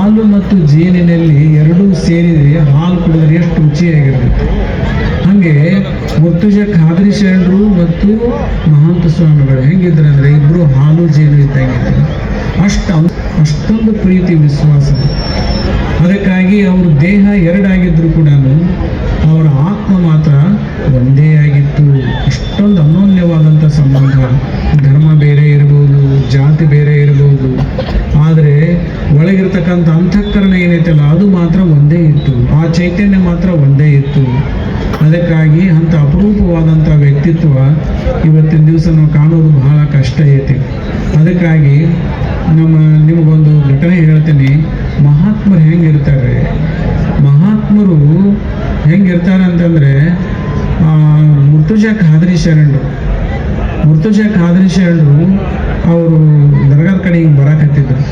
ಹಾಲು ಮತ್ತು ಜೇನಿನಲ್ಲಿ ಎರಡೂ ಸೇರಿದರೆ ಹಾಲು ಕುಡಿದ್ರೆ ಎಷ್ಟು ರುಚಿಯಾಗಿರುತ್ತೆ. ಹಾಗೆ ಮುತ್ತುಜ ಖಾದ್ರಿ ಶರಣರು ಮತ್ತು ಮಹಾಂತ ಸ್ವಾಮಿಗಳು ಹೆಂಗಿದ್ರು ಅಂದರೆ ಇಬ್ರು ಹಾಲು ಜೇನು ಇದ್ದಂಗಿದ್ರು. ಅಷ್ಟು ಅಷ್ಟೊಂದು ಪ್ರೀತಿ ವಿಶ್ವಾಸ. ಅದಕ್ಕಾಗಿ ಅವ್ರ ದೇಹ ಎರಡಾಗಿದ್ರು ಕೂಡ ಅವರ ಆತ್ಮ ಮಾತ್ರ ಒಂದೇ ಆಗಿತ್ತು. ಅಷ್ಟೊಂದು ಅನೋನ್ಯವಾದಂಥ ಸಂಬಂಧ. ಒಳಗಿರ್ತಕ್ಕಂಥ ಅಂತಃಕರಣ ಏನೈತಲ್ಲ, ಅದು ಮಾತ್ರ ಒಂದೇ ಇತ್ತು. ಆ ಚೈತನ್ಯ ಮಾತ್ರ ಒಂದೇ ಇತ್ತು. ಅದಕ್ಕಾಗಿ ಅಂಥ ಅಪರೂಪವಾದಂಥ ವ್ಯಕ್ತಿತ್ವ ಇವತ್ತಿನ ದಿವಸ ನಾವು ಕಾಣೋದು ಬಹಳ ಕಷ್ಟ ಐತಿ. ಅದಕ್ಕಾಗಿ ನಮ್ಮ, ನಿಮಗೊಂದು ಘಟನೆ ಹೇಳ್ತೀನಿ. ಮಹಾತ್ಮರು ಹೆಂಗಿರ್ತಾರೆ? ಮಹಾತ್ಮರು ಹೆಂಗಿರ್ತಾರೆ ಅಂತಂದರೆ ಮುರ್ತುಜ ಖಾದ್ರಿ ಶರಣರು. ಮುರ್ತುಜ ಖಾದ್ರಿ ಶರಣರು ಅವರು ದರ್ಗಾದ ಕಡೆ ಹಿಂಗೆ ಬರಾಕತ್ತಿದ್ರು.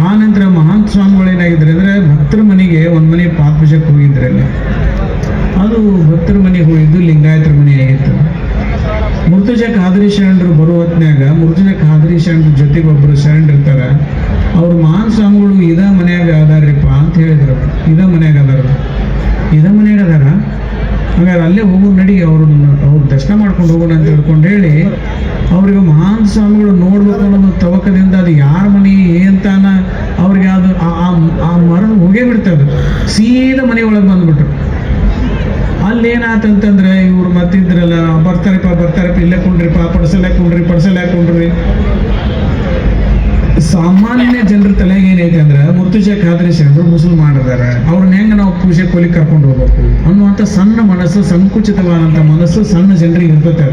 ಆ ನಂತರ ಮಹಾನ್ ಸ್ವಾಮಿಗಳು ಏನಾಗಿದ್ರೆ ಅಂದರೆ ಭಕ್ತರ ಮನೆಗೆ ಒಂದು ಮನೆ ಪಾತ್ಪೂಜಕ್ಕೆ ಹೋಗಿದ್ರೆ ಅಲ್ಲಿ. ಅದು ಭಕ್ತರ ಮನೆಗೆ ಹೋಗಿದ್ದು ಲಿಂಗಾಯತರ ಮನೆ ಆಗಿತ್ತು. ಮುರ್ತುಜ ಖಾದರಿ ಶರಣರು ಬರುವ ಹೊತ್ನ್ಯಾಗ ಮುರ್ತುಜ ಖಾದ್ರಿ ಶರಣರ ಜೊತೆಗೆ ಒಬ್ಬರು ಶರಣರು ಇರ್ತಾರೆ ಅವ್ರು ಮಹಾನ್ ಸ್ವಾಮಿಗಳು ಇದ ಮನ್ಯಾಗ ಅದಾರ್ರಿಪ್ಪ ಅಂತ ಹೇಳಿದ್ರು. ಇದ ಮನ್ಯಾಗ ಅದಾರ ಇದ ಮನೆಯಾಗ ಅದಾರ? ಹಾಗಾದ್ರೆ ಅಲ್ಲೇ ಹೋಗೋ ನಡಿ ಅವ್ರನ್ನ ಅವ್ರು ದರ್ಶನ ಮಾಡ್ಕೊಂಡು ಹೋಗೋಣ ಅಂತ ಹೇಳ್ಕೊಂಡು ಹೇಳಿ ಅವ್ರಿಗೆ ಮಹಾನ್ ಸ್ವಾಮಿಗಳು ನೋಡ್ಬೇಕು ಅನ್ನೋದು ತವಕದಿಂದ ಅದು ಯಾರ ಮನೆ ಏನಂತಾನ ಅವ್ರಿಗೆ ಅದು ಆ- ಮರಣ ಹೋಗೇ ಬಿಡ್ತದೆ ಸೀದಾ ಮನೆ ಒಳಗೆ ಬಂದ್ಬಿಟ್ರು. ಅಲ್ಲಿ ಏನಾತಂತಂದ್ರೆ ಇವ್ರು ಮತ್ತಿದ್ರಲ್ಲ ಬರ್ತಾರಪ್ಪ ಬರ್ತಾರಪ್ಪ ಇಲ್ಲೇ ಕುಂಡ್ರಿಪ್ಪ ಪಡ್ಸಲ್ಲ ಕುಂಡ್ರಿ ಪಡ್ಸಲ್ಲ ಕುಂಡ್ರಿ ಸಾಮಾನ್ಯ ಜನರ ತಲೆಗೆ ಏನೈತೆ ಅಂದ್ರೆ ಮುರ್ತುಜ ಖಾದ್ರಿ ಶರಣರು ಮುಸಲ್ಮಾನರಿದ್ದಾರೆ ಕೊಲಿ ಕರ್ಕೊಂಡು ಹೋಗ್ಬೇಕು. ಅನ್ನುವಂಥ ಸಣ್ಣ ಮನಸ್ಸು, ಸಂಕುಚಿತವಾದಂಥ ಮನಸ್ಸು ಸಣ್ಣ ಜನರಿಗೆ ಇರ್ತದೆ.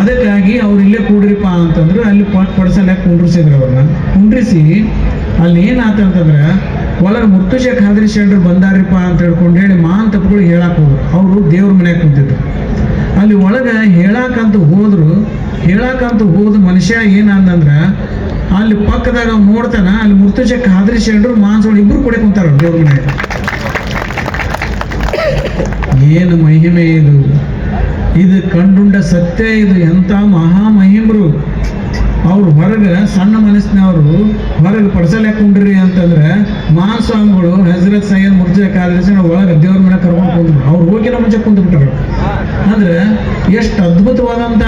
ಅದಕ್ಕಾಗಿ ಅವ್ರು ಇಲ್ಲೇ ಕೂಡ್ರಿಪ್ಪ ಅಂತಂದ್ರೆ ಅಲ್ಲಿ ಪಡ್ಸಲ್ಲ ಕುಂಡ್ರಿಸಿದ್ರು ಅವ್ರನ್ನ? ಕುಂಡ್ರಿಸಿ, ಅಲ್ಲಿ ಏನಾತಂತಂದ್ರೆ ಒಳಗೆ ಮುತ್ತುಜೆ ಖಾದ್ರಿ ಶರಣರು ಬಂದಾರಿಪ್ಪ ಅಂತ ಹೇಳ್ಕೊಂಡು ಹೇಳಿ ಮಾನ್ ತಪ್ಪುಗಳು ಹೇಳಕ್ ಹೋದ್ರು. ಅವರು ದೇವ್ರ ಮನೆಯಾಗ ಕುಂತಿದ್ರು. ಅಲ್ಲಿ ಒಳಗೆ ಹೇಳಾಕಂತ ಹೋದ್ರು ಹೇಳಾಕಂತ ಹೋದ ಮನುಷ್ಯ ಏನಂದಂದ್ರೆ ಅಲ್ಲಿ ಪಕ್ಕದಾಗ ಅವ್ನು ನೋಡ್ತಾನ, ಅಲ್ಲಿ ಮುರ್ತುಜ ಖಾದ್ರಿ ಶರಣರು ಮಾನ್ಸೋಳು ಇಬ್ರು ಕೂಡ ಕುಂತಾರ ದೇವ್ರ ಮನೆ ಏನು ಮಹಿಮೆ ಇದು? ಇದು ಕಂಡುಂಡ ಸತ್ಯ ಇದು ಎಂಥ ಮಹಾ ಮಹಿಮರು. ಅವ್ರು ಹೊರಗೆ ಸಣ್ಣ ಮನಸ್ಸಿನವರು ಹೊರಗೆ ಪಡ್ಸಲ್ ಅಂತಂದ್ರೆ ಮಾನ್ ಸ್ವಾಮಿಗಳು ಹಜರತ್ ಸೈಯದ್ ಮುರ್ಜಾ ಕಾಲೇಜಿನ ಒಳಗೆ ದೇವ್ರ ಮನೆ ಕರ್ಕೊಂಡು ಕುಂದ್ರು. ಅವ್ರು ಹೋಗಿನ ಮುಂಚೆ ಕುಂದ್ಬಿಟ್ಟರು ಅಂದ್ರೆ ಎಷ್ಟು ಅದ್ಭುತವಾದಂಥ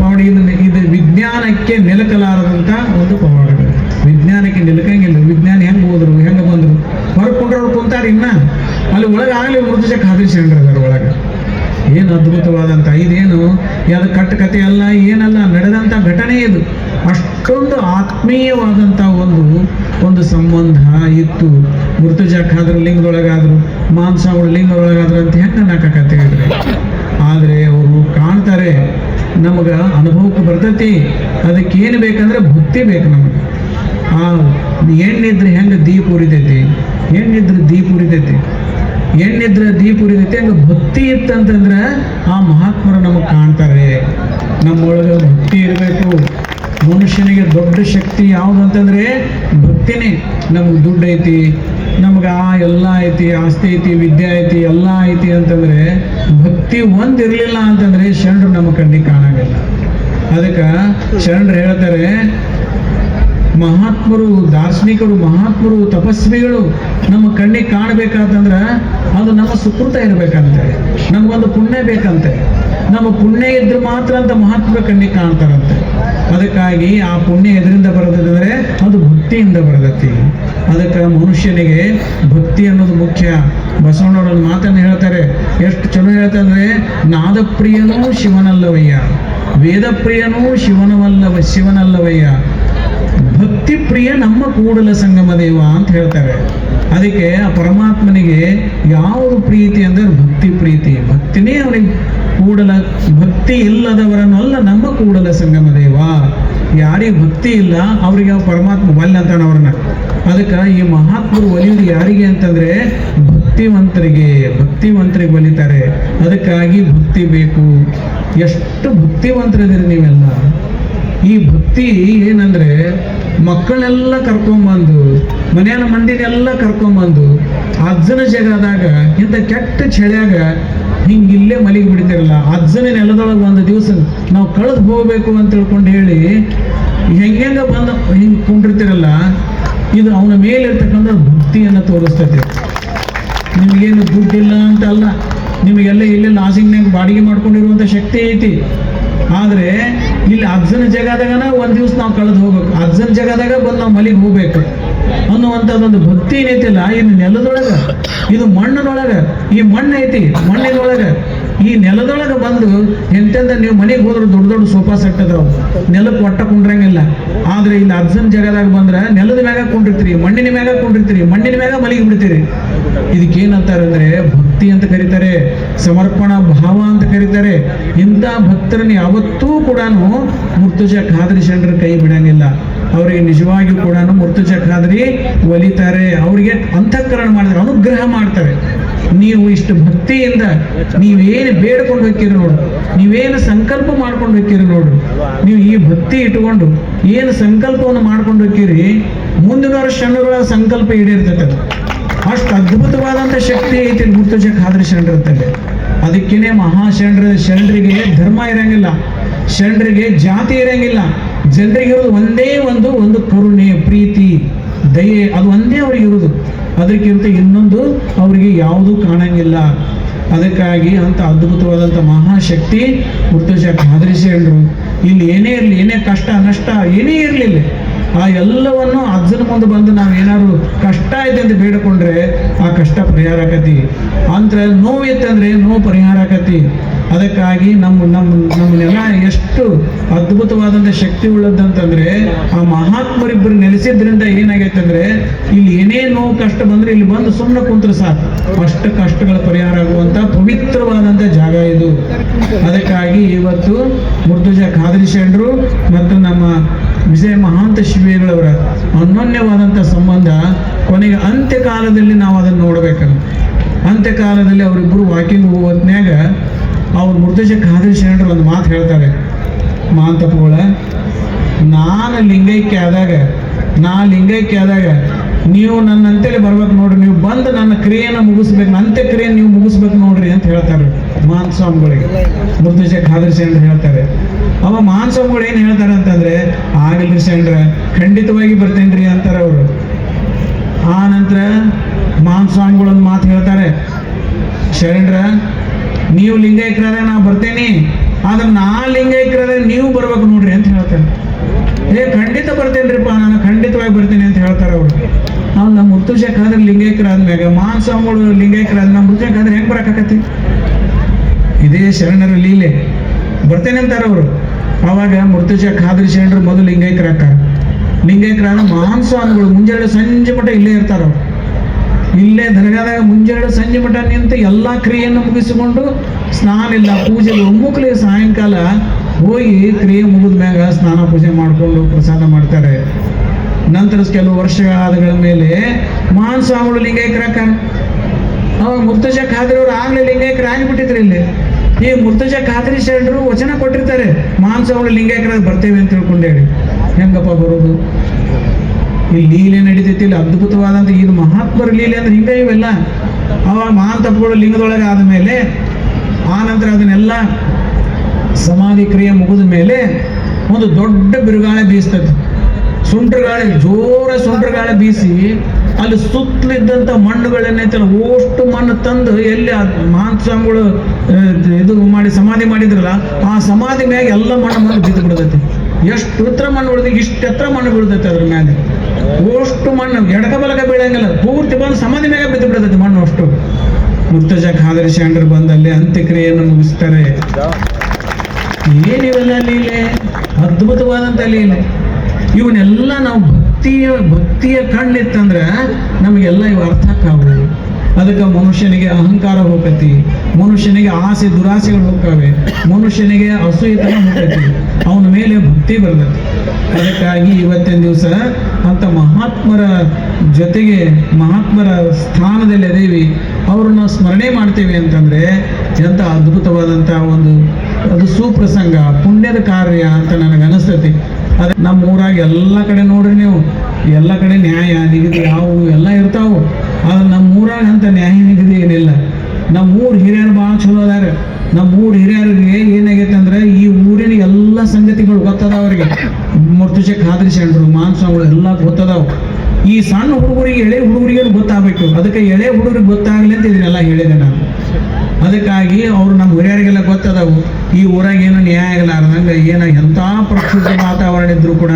ಪಾಡಿ ಇದು ವಿಜ್ಞಾನಕ್ಕೆ ನಿಲುಕಲಾರದಂಥ ಒಂದು ಪವಾಡಗಳು. ವಿಜ್ಞಾನಕ್ಕೆ ನಿಲುಕಂಗಿಲ್ಲ ವಿಜ್ಞಾನ ಹೆಂಗೆ ಹೋದ್ರು ಹೆಂಗೆ ಬಂದರು? ಹೊರಕೊಂಡ್ರೆ ಅವ್ರು ಕುಂತಾರ ಇನ್ನ. ಅಲ್ಲಿ ಒಳಗೆ ಆಗಲಿ ಮೃದುಜ ಖಾದ್ರಿ ಅದರ ಒಳಗೆ. ಏನು ಅದ್ಭುತವಾದಂಥ ಇದೇನು? ಯಾವ್ದು ಕಟ್ಟ ಕತೆ ಅಲ್ಲ, ಏನಲ್ಲ ನಡೆದಂಥ ಘಟನೆ ಇದು. ಅಷ್ಟೊಂದು ಆತ್ಮೀಯವಾದಂಥ ಒಂದು ಒಂದು ಸಂಬಂಧ ಇತ್ತು. ಮೃತುಜ ಖಾದ್ರ ಲಿಂಗದೊಳಗಾದ್ರು, ಮಾಂಸಾವಳ ಲಿಂಗದೊಳಗಾದ್ರು ಅಂತ ಹೆಂಗೆ ಇದ್ರಿ ಆದರೆ ಅವರು ಕಾಣ್ತಾರೆ, ನಮಗೆ ಅನುಭವಕ್ಕೆ ಬರ್ತೈತಿ. ಅದಕ್ಕೆ ಏನು ಬೇಕಂದ್ರೆ ಭಕ್ತಿ ಬೇಕು ನಮಗೆ. ಆ ಹೆಣ್ಣಿದ್ರೆ ಹೆಂಗೆ ದೀಪ ಉರಿತೈತಿ? ಎಣ್ಣಿದ್ರೆ ದೀಪ ಉರಿತೈತಿ. ಎಣ್ಣಿದ್ರೆ ದೀಪ ಉರಿತೈತಿ, ಹಂಗೆ ಭಕ್ತಿ ಇತ್ತಂತಂದ್ರೆ ಆ ಮಹಾತ್ಮರು ನಮಗೆ ಕಾಣ್ತಾರೆ. ನಮ್ಮೊಳಗೆ ಭಕ್ತಿ ಇರಬೇಕು. ಮನುಷ್ಯನಿಗೆ ದೊಡ್ಡ ಶಕ್ತಿ ಯಾವುದು ಅಂತಂದ್ರೆ ಭಕ್ತಿನೇ. ನಮ್ಗೆ ದುಡ್ಡು ಐತಿ, ನಮ್ಗೆ ಆ ಎಲ್ಲ ಐತಿ, ಆಸ್ತಿ ಐತಿ, ವಿದ್ಯೆ ಐತಿ, ಎಲ್ಲ ಐತಿ ಅಂತಂದ್ರೆ ಭಕ್ತಿ ಒಂದು ಇರ್ಲಿಲ್ಲ ಅಂತಂದ್ರೆ ಶರಣರು ನಮ್ಮ ಕಣ್ಣಿಗೆ ಕಾಣಾಗಿಲ್ಲ. ಅದಕ್ಕೆ ಶರಣರು ಹೇಳ್ತಾರೆ, ಮಹಾತ್ಮರು, ದಾರ್ಶನಿಕರು, ಮಹಾತ್ಮರು, ತಪಸ್ವಿಗಳು ನಮ್ಮ ಕಣ್ಣಿಗೆ ಕಾಣಬೇಕಂತಂದ್ರೆ ಅದು ನಮ್ಮ ಸುಕೃತ ಇರಬೇಕಂತೆ, ನಮಗೊಂದು ಪುಣ್ಯ ಬೇಕಂತೆ, ನಮ್ಮ ಪುಣ್ಯ ಇದ್ರೆ ಮಾತ್ರ ಅಂತ ಮಹಾತ್ಮ ಕಣ್ಣಿಗೆ ಕಾಣ್ತಾರಂತೆ. ಅದಕ್ಕಾಗಿ ಆ ಪುಣ್ಯ ಎದರಿಂದ ಬರ್ತದಂದ್ರೆ ಅದು ಭಕ್ತಿಯಿಂದ ಬರ್ತೈತಿ. ಅದಕ್ಕೆ ಮನುಷ್ಯನಿಗೆ ಭಕ್ತಿ ಅನ್ನೋದು ಮುಖ್ಯ. ಬಸವಣ್ಣವ್ರ ಮಾತನ್ನು ಹೇಳ್ತಾರೆ, ಎಷ್ಟು ಚಲೋ ಹೇಳ್ತಾರೆ ನಾದಪ್ರಿಯನೂ ಶಿವನಲ್ಲವಯ್ಯ. ವೇದಪ್ರಿಯನೂ ಶಿವನವಲ್ಲವ, ಶಿವನಲ್ಲವಯ್ಯ. ಭಕ್ತಿ ಪ್ರಿಯ ನಮ್ಮ ಕೂಡಲ ಸಂಗಮ ದೇವ ಅಂತ ಹೇಳ್ತಾರೆ. ಅದಕ್ಕೆ ಆ ಪರಮಾತ್ಮನಿಗೆ ಯಾವುದು ಪ್ರೀತಿ ಅಂದ್ರೆ ಭಕ್ತಿ ಪ್ರೀತಿ. ಭಕ್ತಿನೇ ಅವನಿಗೆ ಕೂಡಲ, ಭಕ್ತಿ ಇಲ್ಲದವರನ್ನಲ್ಲ ನಮ್ಮ ಕೂಡಲ ಸಂಗಮ ದೇವ ಯಾರಿಗೆ ಭಕ್ತಿ ಇಲ್ಲ, ಅವರಿಗೆ ಪರಮಾತ್ಮ ಒಲ್ಲೆ ಅಂತಾನ ಅವ್ರನ್ನ. ಅದಕ್ಕೆ ಈ ಮಹಾತ್ಮರು ಒಲಿಯೋದು ಯಾರಿಗೆ ಅಂತಂದ್ರೆ ಭಕ್ತಿವಂತರಿಗೆ ಭಕ್ತಿವಂತರಿಗೆ ಒಲಿತಾರೆ. ಅದಕ್ಕಾಗಿ ಭಕ್ತಿ ಬೇಕು. ಎಷ್ಟು ಭಕ್ತಿವಂತರಿದ್ದೀರಿ ನೀವೆಲ್ಲ? ಈ ಭಕ್ತಿ ಏನಂದ್ರೆ ಮಕ್ಕಳೆಲ್ಲ ಕರ್ಕೊಂಬಂದು ಮನೆಯ ಮಂದಿನೆಲ್ಲ ಕರ್ಕೊಂಬಂದು, ಅಜ್ಜನ ಜಗದಾಗ ಇಂಥ ಕೆಟ್ಟ ಚಳಿಯಾಗ ಹಿಂಗೆ ಇಲ್ಲೇ ಮಲಿಗೆ ಬಿಡ್ತಿರಲ್ಲ, ಅಜ್ಜನ ನೆಲದೊಳಗೆ ಒಂದು ದಿವಸ ನಾವು ಕಳೆದು ಹೋಗ್ಬೇಕು ಅಂತ ತಿಳ್ಕೊಂಡು ಹೇಳಿ ಹೆಂಗೆಂಗ ಬಂದ ಹಿಂಗೆ ಕುಂಡಿರ್ತಿರಲ್ಲ, ಇದು ಅವನ ಮೇಲೆ ಇರ್ತಕ್ಕಂಥ ಭಕ್ತಿಯನ್ನು ತೋರಿಸ್ತೈತೆ. ನಿಮಗೇನು ದುಡ್ಡಿಲ್ಲ ಅಂತ ಅಲ್ಲ. ನಿಮಗೆಲ್ಲ ಇಲ್ಲಿ ನಾಸಿಕ್ನಾಗ ಬಾಡಿಗೆ ಮಾಡ್ಕೊಂಡಿರುವಂಥ ಶಕ್ತಿ ಐತಿ. ಆದರೆ ಇಲ್ಲಿ ಅಜ್ಜನ ಜಗದಾಗನ ಒಂದು ದಿವಸ ನಾವು ಕಳೆದು ಹೋಗ್ಬೇಕು. ಅಜ್ಜನ ಜಗದಾಗ ಬಂದು ನಾವು ಮಲಿಗೆ ಹೋಗ್ಬೇಕು. ಅನ್ನುವಂಥದ್ದೊಂದು ಭಕ್ತಿ ಏನೈತಿಲ್ಲ ಇದು ನೆಲದೊಳಗ. ಇದು ಮಣ್ಣಿನೊಳಗೆ. ಈ ಮಣ್ಣು ಐತಿ. ಮಣ್ಣಿನೊಳಗ. ಈ ನೆಲದೊಳಗ ಬಂದು ಎಂತೆಂದ ನೀವು ಮನೆಗೆ ಹೋದ್ರೆ ದೊಡ್ಡ ದೊಡ್ಡ ಸೋಫಾ ಸೆಟ್ ಅದಾವ. ನೆಲಕ್ಕೆ ಒಟ್ಟ ಕುಂಡ್ರಂಗಿಲ್ಲ. ಆದ್ರೆ ಇಲ್ಲಿ ಅಜ್ಜನ ಜಗದಾಗ ಬಂದ್ರೆ ನೆಲದ ಮ್ಯಾಗ ಕುಂಡಿರ್ತೀರಿ, ಮಣ್ಣಿನ ಮ್ಯಾಗ ಕುಂಡಿರ್ತೀರಿ, ಮಣ್ಣಿನ ಮ್ಯಾಗ ಮಲಗಿ ಬಿಡ್ತೀರಿ. ಇದಕ್ಕೆ ಏನಂತಾರೆ ಅಂದ್ರೆ ಭಕ್ತಿ ಅಂತ ಕರೀತಾರೆ, ಸಮರ್ಪಣಾ ಭಾವ ಅಂತ ಕರೀತಾರೆ. ಇಂಥ ಭಕ್ತರನ್ನ ಯಾವತ್ತೂ ಕೂಡ ಮುರ್ತುಜ ಖಾದ್ರಿ ಶರಣರ ಕೈ ಬಿಡಂಗಿಲ್ಲ. ಅವರಿಗೆ ನಿಜವಾಗಿಯೂ ಕೂಡ ಮುರ್ತುಜ ಖಾದ್ರಿ ಒಲಿತಾರೆ. ಅವರಿಗೆ ಅಂತಃಕರಣ ಮಾಡಿದ್ರೆ ಅನುಗ್ರಹ ಮಾಡ್ತಾರೆ. ನೀವು ಇಷ್ಟು ಭಕ್ತಿಯಿಂದ ನೀವೇನು ಬೇಡ್ಕೊಂಡು ಹೋಗ್ತೀರಿ ನೋಡು. ನೀವೇನು ಸಂಕಲ್ಪ ಮಾಡ್ಕೊಂಡು ಹೋಗ್ತೀರಿ ನೋಡು. ನೀವು ಈ ಭಕ್ತಿ ಇಟ್ಕೊಂಡು ಏನು ಸಂಕಲ್ಪವನ್ನು ಮಾಡ್ಕೊಂಡು ಹೋಗ್ತೀರಿ? ಮುಂದಿನ ವರ್ಷ ಸಂಕಲ್ಪ ಈಡೇರ್ತೈತೆ. ಅಷ್ಟು ಅದ್ಭುತವಾದಂಥ ಶಕ್ತಿ ಐತಿ ಮುರ್ತುಜ ಖಾದ್ರಿ ಶರಣರತ್ತಲ್ಲಿ ಅದಕ್ಕೇನೆ ಮಹಾಶರಣರ ಶರಣರಿಗೆ ಧರ್ಮ ಇರಂಗಿಲ್ಲ, ಶರಣರಿಗೆ ಜಾತಿ ಇರಂಗಿಲ್ಲ. ಜನರಿಗೆ ಇರೋದು ಒಂದೇ ಒಂದು ಒಂದು ಕರುಣೆ, ಪ್ರೀತಿ, ದಯೆ, ಅದು ಒಂದೇ ಅವ್ರಿಗೆ ಇರೋದು ಅದಕ್ಕಿಂತ ಇನ್ನೊಂದು ಅವರಿಗೆ ಯಾವುದೂ ಕಾಣಂಗಿಲ್ಲ. ಅದಕ್ಕಾಗಿ ಅಂತ ಅದ್ಭುತವಾದಂಥ ಮಹಾಶಕ್ತಿ ಮುರ್ತುಜ ಖಾದ್ರಿ ಶರಣರು. ಇಲ್ಲಿ ಏನೇ ಇರಲಿ, ಏನೇ ಕಷ್ಟ, ನಷ್ಟ, ಏನೇ ಇರಲಿಲ್ಲ ಆ ಎಲ್ಲವನ್ನು ಅಜ್ಜನ ಮುಂದೆ ಬಂದು ನಾವು ಏನಾದ್ರು ಕಷ್ಟ ಐತೆ ಅಂತ ಬೇಡಿಕೊಂಡ್ರೆ ಆ ಕಷ್ಟ ಪರಿಹಾರ ಆಕತಿ. ಅಂದ್ರೆ ನೋವು ಇತ್ತಂದ್ರೆ ನೋವು ಪರಿಹಾರ ಆಕತಿ. ಅದಕ್ಕಾಗಿ ನಮ್ಮ ನಮ್ಮ ನಮ್ಮನ್ನೆಲ್ಲ ಎಷ್ಟು ಅದ್ಭುತವಾದಂಥ ಶಕ್ತಿ ಉಳ್ಳದಂತಂದ್ರೆ ಆ ಮಹಾತ್ಮರಿಬ್ಬರು ನೆಲೆಸಿದ್ರಿಂದ ಏನಾಗೈತೆ ಅಂದ್ರೆ ಇಲ್ಲಿ ಏನೇ ನೋವು ಕಷ್ಟ ಬಂದ್ರೆ ಇಲ್ಲಿ ಬಂದು ಸುಮ್ಮನೆ ಕುಂತ್ರೆ ಸಾಕು. ಅಷ್ಟು ಕಷ್ಟಗಳ ಪರಿಹಾರ ಆಗುವಂತ ಪವಿತ್ರವಾದಂಥ ಜಾಗ ಇದು. ಅದಕ್ಕಾಗಿ ಇವತ್ತು ಮುರ್ತುಜ ಖಾದ್ರಿ ಶೆಂಡ್ರು ಮತ್ತು ನಮ್ಮ ವಿಜಯ ಮಹಾಂತ ಶಿವೇಗಳವರ ಅನನ್ಯವಾದಂಥ ಸಂಬಂಧ ಕೊನೆಗೆ ಅಂತ್ಯಕಾಲದಲ್ಲಿ ನಾವು ಅದನ್ನು ನೋಡಬೇಕಲ್ಲ ಅಂತ್ಯಕಾಲದಲ್ಲಿ ಅವರಿಬ್ಬರು ವಾಕಿಂಗ್ ಹೋಗೋ ಅವ್ರ ಮುರ್ತುಜ ಖಾದ್ರಿ ಶರಣರು ಒಂದು ಮಾತು ಹೇಳ್ತಾರೆ. ಮಹಾಂತಪ್ಪಗಳ ನಾನು ಲಿಂಗೈಕ್ಯ ಆದಾಗ, ನಾ ಲಿಂಗೈಕ್ಯ ಆದಾಗ ನೀವು ನನ್ನ ಅಂತೇಳಿ ಬರ್ಬೇಕು ನೋಡ್ರಿ, ನೀವು ಬಂದು ನನ್ನ ಕ್ರಿಯೆಯನ್ನು ಮುಗಿಸ್ಬೇಕು ಅಂತ್ಯ ಕ್ರಿಯೆಯನ್ನು ನೀವು ಮುಗಿಸ್ಬೇಕು ನೋಡ್ರಿ ಅಂತ ಹೇಳ್ತಾರೆ ಮಹಾನ್ ಸ್ವಾಮಿಗಳಿಗೆ ಮೃತಶ ಖಾದ್ರಿ ಶರಣರು ಹೇಳ್ತಾರೆ. ಅವ ಮಹಾನ್ ಸ್ವಾಮಿಗಳು ಏನು ಹೇಳ್ತಾರೆ ಅಂತಂದ್ರೆ ಆಗಲಿ ಶರಣರ ಖಂಡಿತವಾಗಿ ಬರ್ತೇನ್ರಿ ಅಂತಾರೆ ಅವರು. ಆ ನಂತರ ಮಹಾನ್ ಸ್ವಾಮಿಗಳು ಒಂದು ಮಾತು ಹೇಳ್ತಾರೆ ಶರಣ್ರ ನೀವು ಲಿಂಗೈಕ್ಯರಾದ್ರೆ ನಾ ಬರ್ತೇನೆ, ಆದ್ರೆ ನಾ ಲಿಂಗೈಕ್ಯರಾದ್ರೆ ನೀವು ಬರ್ಬೇಕು ನೋಡ್ರಿ ಅಂತ ಹೇಳ್ತಾರೆ. ಏ, ಖಂಡಿತ ಬರ್ತೇನ್ರಿಪ್ಪ, ನಾನು ಖಂಡಿತವಾಗಿ ಬರ್ತೀನಿ ಅಂತ ಹೇಳ್ತಾರೆ ಅವರು. ನಾವು ನಮ್ಮ ಮುರ್ತುಜ ಆದ್ರೆ ಲಿಂಗೈಕ್ರ ಆದ್ಮ್ಯಾಗ ಮಹಾನ್ ಸ್ವಾಮಿಗಳು ಲಿಂಗೈಕ್ರ ಆದ್ ನಮ್ಮ ಮುರ್ತುಜ ಆದ್ರೆ ಹೆಂಗೆ ಬರಕಾಕತಿ ಇದೇ ಶರಣರ ಲೀಲೆ. ಬರ್ತೇನೆ ಅಂತಾರೆ ಅವರು. ಅವಾಗ ಮೃತ್ಯುಜ ಖಾದ್ರಿ ಶರಣರು ಮೊದಲು ಲಿಂಗೈಕ್ಯರಾಕ ಲಿಂಗೈಕ್ರ ಮಹಾನ್ ಸ್ವಾಮಿಗಳು. ಮುಂಜಾನೆ ಸಂಜೆ ಮಠ ಇಲ್ಲೇ ಇರ್ತಾರ ಇಲ್ಲೇ ದರ್ಗಾದಾಗ ಮುಂಜಾನೆ ಸಂಜೆ ಮಠ ನಿಂತು ಎಲ್ಲ ಕ್ರಿಯೆಯನ್ನು ಮುಗಿಸಿಕೊಂಡು ಸ್ನಾನ ಇಲ್ಲ, ಪೂಜೆ ಒಮ್ಮುಕ್ಲಿ ಸಾಯಂಕಾಲ ಹೋಗಿ ಕ್ರಿಯೆ ಮುಗಿದ ಮ್ಯಾಗ ಸ್ನಾನ, ಪೂಜೆ ಮಾಡಿಕೊಂಡು ಪ್ರಸಾದ ಮಾಡ್ತಾರೆ. ನಂತರ ಕೆಲವು ವರ್ಷಗಳಾದಗಳ ಮೇಲೆ ಮಹಾನ್ ಸ್ವಾಮಿಗಳು ಲಿಂಗೈಕ್ಯರಾಕ ಅವಾಗ ಮುರ್ತಜ ಖಾದ್ರಿ ಅವ್ರು ಆಗ್ಲೇ ಲಿಂಗೈಕ್ರ ಆಗಿಬಿಟ್ಟಿದ್ರು ಇಲ್ಲಿ. ಈ ಮುರ್ತಜ ಖಾದ್ರಿ ಶರಣರು ವಚನ ಕೊಟ್ಟಿರ್ತಾರೆ. ಮಾಂಸ ಸ್ವಾಮಿಗಳು ಲಿಂಗೈಕ್ಯರಾಗಿ ಬರ್ತೇವೆ ಅಂತ ತಿಳ್ಕೊಂಡೇಳಿ. ಹೆಂಗಪ್ಪ ಬರೋದು? ಈ ಲೀಲೆ ನಡೀತೈತಿ, ಇಲ್ಲಿ ಅದ್ಭುತವಾದಂಥ ಇದು ಮಹಾತ್ಮರ ಲೀಲೆ ಅಂದ್ರೆ ಹಿಂಗೆ ಇವೆಲ್ಲ. ಅವಾಗ ಮಹಾನ್ ತಪ್ಪುಗಳು ಲಿಂಗದೊಳಗೆ ಆದ ಮೇಲೆ, ಆ ನಂತರ ಅದನ್ನೆಲ್ಲ ಸಮಾಧಿ ಕ್ರಿಯೆ ಮುಗಿದ ಮೇಲೆ ಒಂದು ದೊಡ್ಡ ಬಿರುಗಾಳೆ ಬೀಸ್ತದೆ. ಸುಂಟ್ರಗಾಳೆ ಜೋರ ಸುಂಟ್ರಗಾಳೆ ಬೀಸಿ ಅಲ್ಲಿ ಸುತ್ತಲಿದ್ದಂಥ ಮಣ್ಣುಗಳನ್ನೈತಲ್ಲ ಓಷ್ಟು ಮಣ್ಣು ತಂದು ಎಲ್ಲಿ ಆ ಮಹಾನ್ ಸ್ವಾಮಿಗಳು ಇದು ಮಾಡಿ, ಸಮಾಧಿ ಮಾಡಿದ್ರಲ್ಲ, ಆ ಸಮಾಧಿ ಮ್ಯಾಗೆ ಎಲ್ಲ ಮಣ್ಣು ಮಣ್ಣು ಬಿದ್ದು ಬಿಡ್ತೈತಿ. ಎಷ್ಟು ಉತ್ತರ ಮಣ್ಣು ಉಳಿದ ಇಷ್ಟು ಎತ್ತರ ಮಣ್ಣು ಬಿಡ್ತೈತಿ ಅದ್ರ ಮ್ಯಾಲೆ ಓಷ್ಟು ಮಣ್ಣು, ಎಡಕ ಬಲಕ ಬೀಳಂಗಿಲ್ಲ, ಪೂರ್ತಿ ಬಂದು ಸಮಾಧಿ ಮ್ಯಾಗ ಬಿದ್ದು ಬಿಡ್ತೈತಿ ಮಣ್ಣು ಅಷ್ಟು. ಮುರ್ತಜ ಖಾದರಿ ಶಾಂಡ್ರು ಬಂದು ಅಲ್ಲಿ ಅಂತ್ಯಕ್ರಿಯೆಯನ್ನು ಮುಗಿಸ್ತಾರೆ. ಏನಿವೆಲ್ಲ ಲೀಲೆ? ಅದ್ಭುತವಾದಂಥ ಲೀಲೆ. ಇವನ್ನೆಲ್ಲ ನಾವು ಭಕ್ತಿಯ ಭಕ್ತಿಯ ಕಣ್ಣಿತ್ತಂದ್ರೆ ನಮಗೆಲ್ಲ ಇವು ಅರ್ಥ ಆಕಾವು ಅದಕ್ಕೆ ಮನುಷ್ಯನಿಗೆ ಅಹಂಕಾರ ಹೋಗತಿ ಮನುಷ್ಯನಿಗೆ ಆಸೆ, ದುರಾಸೆಗಳು ಹೋಗ್ತವೆ, ಮನುಷ್ಯನಿಗೆ ಅಸೂಯತನ ಹೋಗತಿ ಅವನ ಮೇಲೆ ಭಕ್ತಿ ಬರ್ತೈತಿ. ಅದಕ್ಕಾಗಿ ಇವತ್ತಿನ ದಿವಸ ಅಂತ ಮಹಾತ್ಮರ ಜೊತೆಗೆ ಮಹಾತ್ಮರ ಸ್ಥಾನದಲ್ಲಿ ಅದೇವಿ, ಅವ್ರನ್ನ ಸ್ಮರಣೆ ಮಾಡ್ತೇವೆ ಅಂತಂದ್ರೆ ಎಂಥ ಅದ್ಭುತವಾದಂಥ ಒಂದು, ಅದು ಸುಪ್ರಸಂಗ, ಪುಣ್ಯದ ಕಾರ್ಯ ಅಂತ ನನಗೆ ಅನಿಸ್ತೈತಿ ಅದೇ ನಮ್ಮ ಊರಾಗ ಎಲ್ಲ ಕಡೆ ನೋಡ್ರಿ ನೀವು. ಎಲ್ಲ ಕಡೆ ನ್ಯಾಯ, ನಿಗದಿ ಯಾವ ಎಲ್ಲ ಇರ್ತಾವು. ಆದ್ರೆ ನಮ್ಮ ಊರಾಗ ಅಂತ ನ್ಯಾಯ, ನಿಗದಿ ಏನಿಲ್ಲ. ನಮ್ಮ ಊರು ಹಿರಿಯರು ಭಾಳ ಚಲೋ ಅದಾರ. ನಮ್ಮ ಊರು ಹಿರಿಯರಿಗೆ ಏನಾಗೈತೆ ಅಂದ್ರೆ ಈ ಊರಿನ ಎಲ್ಲ ಸಂಗತಿಗಳು ಗೊತ್ತದ ಅವರಿಗೆ. ಮುರ್ತುಜ ಖಾದ್ರಿ ಶರಣರು ಮಾಂಸಗಳು ಎಲ್ಲ ಗೊತ್ತದಾವ. ಈ ಸಣ್ಣ ಹುಡುಗರಿಗೆ, ಎಳೆ ಹುಡುಗರಿಗೆ ಗೊತ್ತಾಗಬೇಕು. ಅದಕ್ಕೆ ಎಳೆ ಹುಡುಗರಿಗೆ ಗೊತ್ತಾಗಲಿ ಅಂತ ಇದನ್ನೆಲ್ಲ ಹೇಳಿದೆ ನಾನು. ಅದಕ್ಕಾಗಿ ಅವರು ನಮ್ಮ ಹಿರಿಯರಿಗೆಲ್ಲ ಗೊತ್ತದವು. ಈ ಊರಾಗ ಏನು ನ್ಯಾಯ ಆಗಲಾರ್ದಂಗೆ ಏನ ಎಂಥ ಪ್ರಕ್ಷುಬ್ಧ ವಾತಾವರಣ ಇದ್ರೂ ಕೂಡ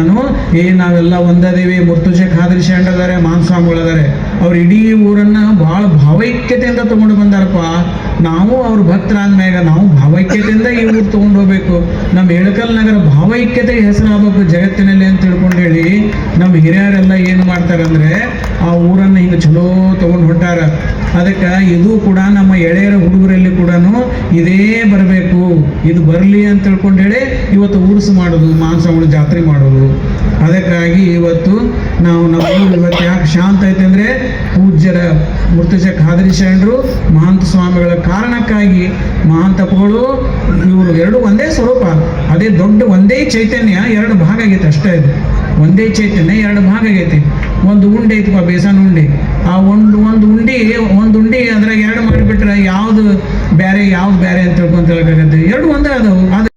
ಏ, ನಾವೆಲ್ಲ ಒಂದದೇವಿ, ಮುರ್ತುಜೆ ಖಾದ್ರಿ ಅದಾರೆ ಮಾನ್ಸ್ವಾಮಿಗಳದಾರೆ ಅವ್ರು ಇಡೀ ಊರನ್ನ ಬಹಳ ಭಾವೈಕ್ಯತೆಯಿಂದ ತಗೊಂಡು ಬಂದಾರಪ್ಪ. ನಾವು ಅವ್ರ ಭಕ್ತರಾದ್ಮ್ಯಾಗ ನಾವು ಭಾವೈಕ್ಯತೆಯಿಂದ ಈ ಊರು ತಗೊಂಡು ಹೋಗ್ಬೇಕು. ನಮ್ಮ ಎಳಕಲ್ ನಗರ ಭಾವೈಕ್ಯತೆ ಹೆಸರಾಗಬೇಕು ಜಗತ್ತಿನಲ್ಲಿ ಅಂತ ತಿಳ್ಕೊಂಡು ಹೇಳಿ ನಮ್ಮ ಹಿರಿಯರೆಲ್ಲ ಏನು ಮಾಡ್ತಾರಂದ್ರೆ, ಆ ಊರನ್ನ ಹಿಂಗೆ ಚಲೋ ತಗೊಂಡ್ ಹೊಂಟಾರ. ಅದಕ್ಕೆ ಇದು ಕೂಡ ನಮ್ಮ ಎಳೆಯರ ಹುಡುಗರಲ್ಲಿ ಕೂಡ ಇದೇ ಬರಬೇಕು. ಇದು ಬರಲಿ ಅಂತ ತಿಳ್ಕೊಂಡು ಹೇಳಿ ಇವತ್ತು ಉರುಸು ಮಾಡೋದು ಮಾಂಸಗಳು ಜಾತ್ರೆ ಮಾಡೋದು. ಅದಕ್ಕಾಗಿ ಇವತ್ತು ನಾವು ನಮ್ಮ ಇವತ್ತು ಯಾಕೆ ಶಾಂತ ಐತೆ ಅಂದರೆ ಪೂಜ್ಯರ ಮೃತಜ ಖಾದ್ರಿ ಶರಣರು ಮಹಾಂತ ಸ್ವಾಮಿಗಳ ಕಾರಣಕ್ಕಾಗಿ ಮಹಾಂತಪಗಳು ಇವರು ಎರಡು ಒಂದೇ ಸ್ವರೂಪ. ಅದೇ ದೊಡ್ಡ ಒಂದೇ ಚೈತನ್ಯ ಎರಡು ಭಾಗ ಆಗೈತೆ ಅಷ್ಟೇ ಇದು ಒಂದೇ ಚೈತನ್ಯ ಎರಡು ಭಾಗ ಆಗೈತಿ. ಒಂದು ಉಂಡೆ ಐತಪ್ಪ, ಬೇಸನ್ ಉಂಡೆ. ಆ ಒಂದು ಒಂದು ಉಂಡಿ ಒಂದು ಉಂಡಿ ಅದ್ರಾಗ ಎರಡು ಮಾಡಿಬಿಟ್ರೆ ಯಾವ್ದು ಬೇರೆ ಯಾವ್ದು ಬೇರೆ ಅಂತ ತಿಳ್ಕೊಂತ ಹೇಳ್ಬೇಕಂತ ಎರಡು ಒಂದೇ ಅದಾವು